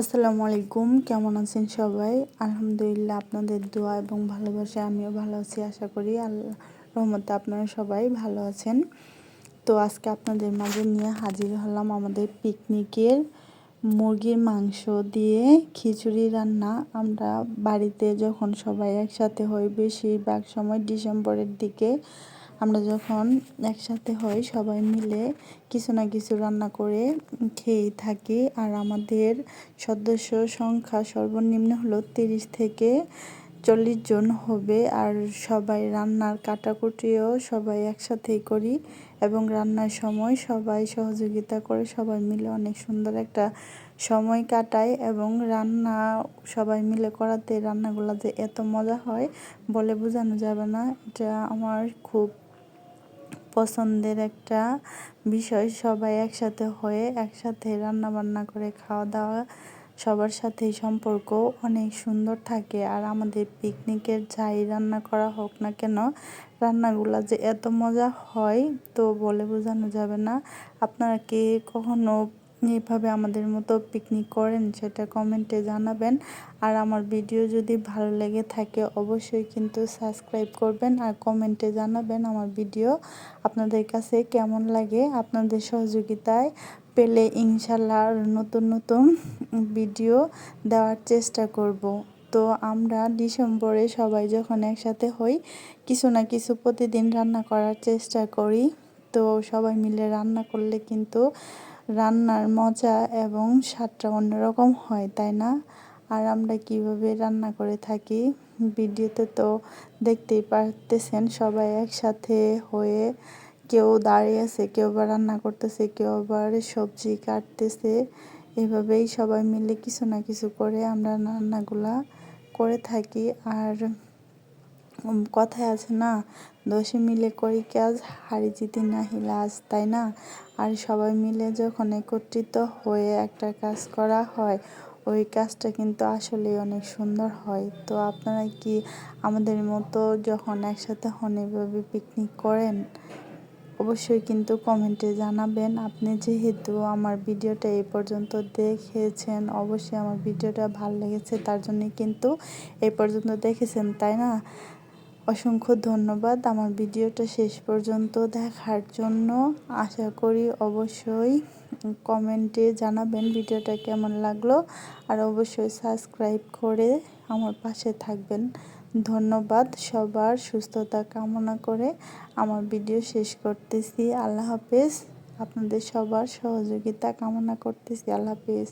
আসসালামু আলাইকুম, কেমন আছেন সবাই? আলহামদুলিল্লাহ আপনাদের দোয়া এবং ভালোবাসা আমিও ভালো আছি, আশা করি। আল্লাহ রহমতে আপনারা সবাই ভালো আছেন। তো আজকে আপনাদের মাঝে নিয়ে হাজির হলাম আমাদের পিকনিকের মুরগির মাংস দিয়ে খিচুড়ি রান্না। আমরা বাড়িতে যখন সবাই একসাথে হই, বেশিরভাগ সময় ডিসেম্বরের দিকে আমরা যখন একসাথে হই, সবাই মিলে কিছু না কিছু রান্না করে খেয়েই থাকি। আর আমাদের সদস্য সংখ্যা সর্বনিম্ন হলো তিরিশ থেকে চল্লিশ জন হবে। আর সবাই রান্নার কাটাকুটিও সবাই একসাথেই করি এবং রান্নার সময় সবাই সহযোগিতা করে সবাই মিলে অনেক সুন্দর একটা সময় কাটায় এবং রান্না, সবাই মিলে করাতে রান্নাগুলো যে এত মজা হয় বলে বোঝানো যাবে না। এটা আমার খুব পছন্দের একটা বিষয়, সবাই একসাথে হয়ে একসাথে রান্না বান্না করে খাওয়া দাওয়া সবার সাথে সম্পর্ক অনেক সুন্দর থাকে। আর আমাদের পিকনিকের যাই রান্না করা হোক না কেন, রান্নাগুলো যে এত মজা হয় তো বলে বোঝানো যাবে না। আপনারা কে কখনো এভাবে আমাদের মতো পিকনিক করেন, সেটা কমেন্টে জানাবেন। আর আমার ভিডিও যদি ভালো লেগে থাকে, অবশ্যই কিন্তু সাবস্ক্রাইব করবেন আর কমেন্টে জানাবেন আমার ভিডিও আপনাদের কাছে কেমন লাগে? আপনাদের সহযোগিতায় পেলে ইনশাল্লাহ নতুন নতুন ভিডিও দেওয়ার চেষ্টা করব। তো আমরা ডিসেম্বরে সবাই যখন একসাথে হই, কিছু না কিছু প্রতিদিন রান্না করার চেষ্টা করি। তো সবাই মিলে রান্না করলে কিন্তু রান্নার মজা এবং স্বাদটা অন্যরকম হয়, তাই না? আর আমরা কীভাবে রান্না করে থাকি? ভিডিওতে তো দেখতেই পারতেছেন সবাই একসাথে হয়ে কেউ দাঁড়িয়ে আছে, কেউ বা রান্না করতেছে, কেউ আবার সবজি কাটতেছে। এভাবেই সবাই মিলে কিছু না কিছু করে আমরা রান্নাগুলা করে থাকি। আর কথায় আছে না? দশে মিলে করি কাজ হারি জিতি না হিলাস তাই না? আর সবাই মিলে যখন একত্রিত হয়ে একটা কাজ করা হয়, ওই কাজটা কিন্তু আসলে অনেক সুন্দর হয়। তো আপনারা কি আমাদের মতো যখন একসাথে হন এভাবে পিকনিক করেন? অবশ্যই কিন্তু কমেন্টে জানাবেন। আপনি যেহেতু আমার ভিডিওটা এই পর্যন্ত দেখেছেন, অবশ্যই আমার ভিডিওটা ভালো লেগেছে, তার জন্য কিন্তু এই পর্যন্ত দেখেছেন, তাই না? অসংখ্য ধন্যবাদ। আমার ভিডিওটা শেষ পর্যন্ত দেখার জন্য আশা করি অবশ্যই কমেন্টে জানাবেন ভিডিওটা কেমন লাগল। আর অবশ্যই সাবস্ক্রাইব করে আমার পাশে থাকবেন। ধন্যবাদ সবার সুস্থতা কামনা করে আমার ভিডিও শেষ করতেছি। আল্লাহ হাফেজ। আপনাদের সবার সহযোগিতা কামনা করতেছি। আল্লাহ হাফেজ।